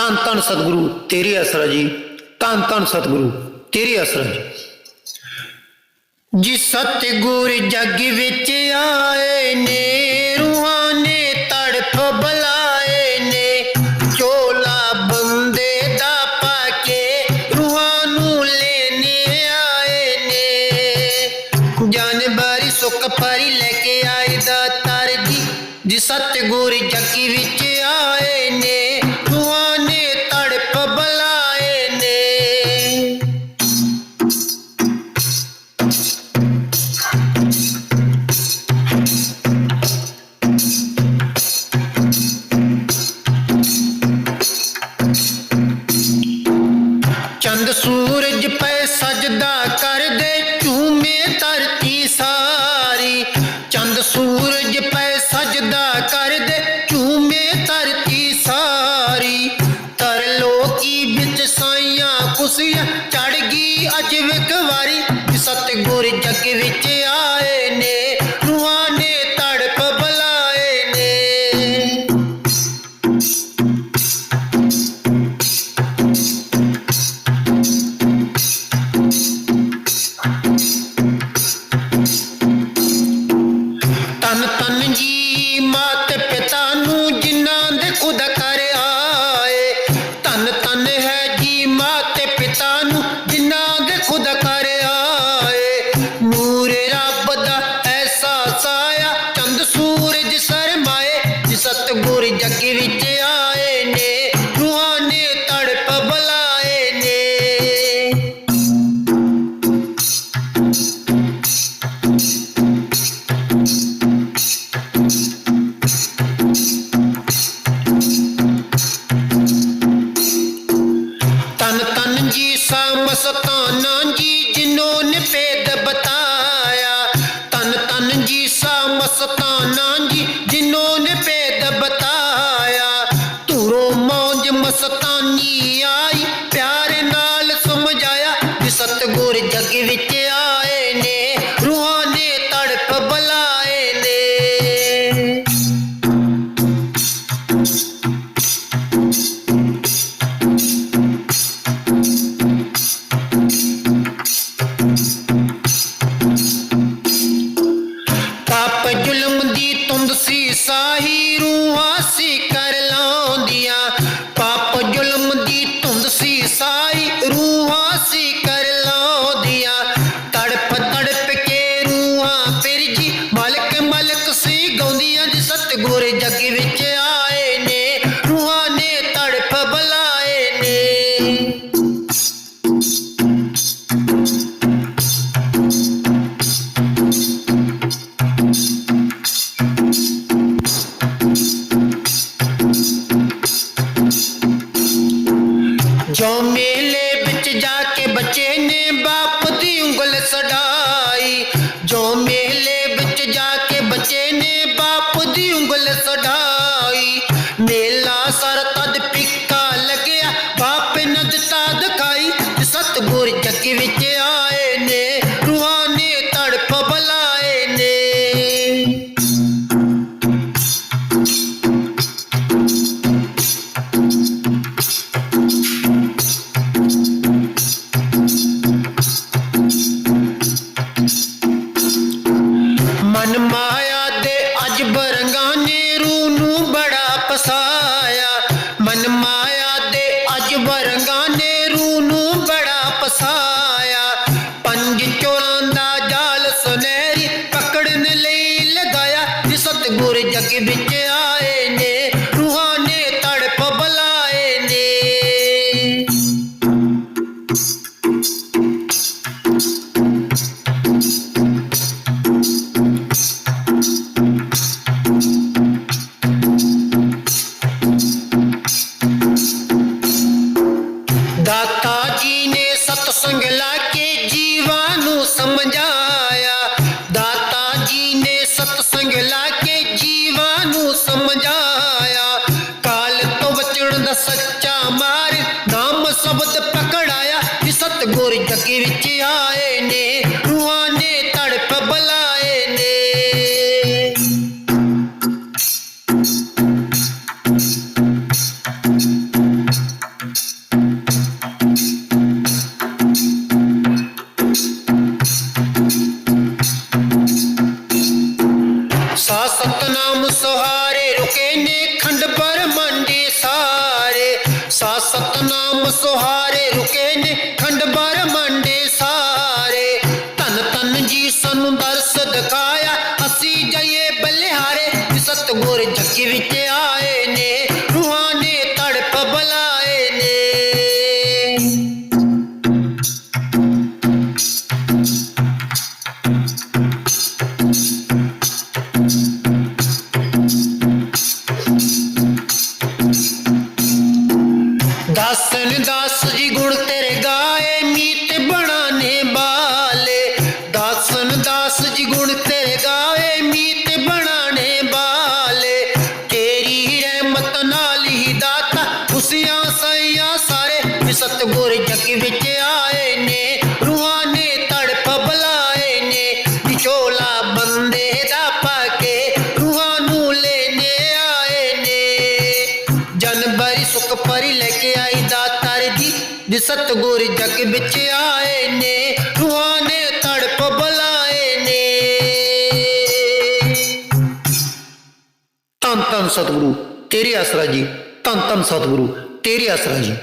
ਧੰਨ ਧੰਨ ਸਤਿਗੁਰੂ, ਤੇਰੇ ਆਸਰਾ ਜੀ। ਧੰਨ ਧੰਨ ਸਤਿਗੁਰੂ, ਤੇਰੇ ਆਸਰਾ ਜੀ। ਜੀ ਸਤਿਗੁਰ ਜਗ ਵਿੱਚ ਆਏ ਨੇ, ਰੂਹਾਂ ਨੇ ਤੜਫ ਬੁਲਾਏ ਨੇ, ਚੋਲਾ ਬੰਦੇ ਦਾ ਪਾ ਕੇ ਰੂਹਾਂ ਨੂੰ ਲੈਣੇ ਆਏ ਨੇ। ਜਾਨਬਾਰੀ ਸੁੱਖ ਪਰੀ ਲੈ ਕੇ ਆਏ ਦਾ ਤਰ ਜੀ ਜੀ ਸਤਿਗੁਰ ਜਗ ਤਰ ਵਿੱਚ ਸਾਈਆਂ ਕੁਸੀਆਂ ਚੜ ਗਈ ਅਜ ਵਿਕਵਾਰੀ ਸਤਿਗੁਰ ਜਗ ਵਿੱਚ ਆਏ ਨੇ, ਰੂਹਾਂ ਨੇ ਤੜਪ ਬੁਲਾਏ ਨੇ। ਤਨ ਤਨ ਜੀ ਮਾਤ ਤਨ ਤਨ ਜੀ ਸਮਸਤਾਨਾ ਜੀ ਜਿਨੋਂ ਨੇ ਭੇਦ ਬਤਾਇਆ। ਤਨ ਤਨ ਜੀ ਸਮਸਤਾਨਾ ਜੀ ਜਿਨੋਂ ਨੇ ਭੇਦ ਬਤਾਇਆ। ਧੂਰੋ ਮੌਜ ਮਸਤਾਨੀ ਆਈ الله ਜੋ ਮੇਲੇ ਵਿੱਚ ਜਾ ਕੇ ਬੱਚੇ ਨੇ ਬਾਪ ਮਨ ਮਾਇਆ ਦੇ ਅਜ ਨੇ ਰੂ ਨੂੰ ਬੜਾ ਪਸਾਇਆ। ਮਨ ਮਾਇਆ ਦੇ ਅਜ ਨੇ ਰੂ ਨੂੰ ਬੜਾ ਪਸਾਇਆ। ਪੰਜ ਚੋਰਾਂ ਦਾ ਜਾਲ ਸੁਨਹਿਰੀ ਪਕੜਨ ਲਈ ਲਗਾਇਆ। ਜੀ ਸਤਗੁਰ ਜਗ ਵਿੱਚ ਸਤਗੁਰ ਜਗ ਵਿੱਚ ਆਏ ਨੇ, ਰੂਹਾਂ ਨੇ ਤੜਪ ਬੁਲਾਏ ਨੇ। ਤਨ ਤਨ ਸਤਗੁਰੂ, ਤੇਰੇ ਆਸਰਾ ਜੀ ਤਨ ਤਨ ਸਤਗੁਰੂ, ਤੇਰੇ ਆਸਰਾ ਜੀ।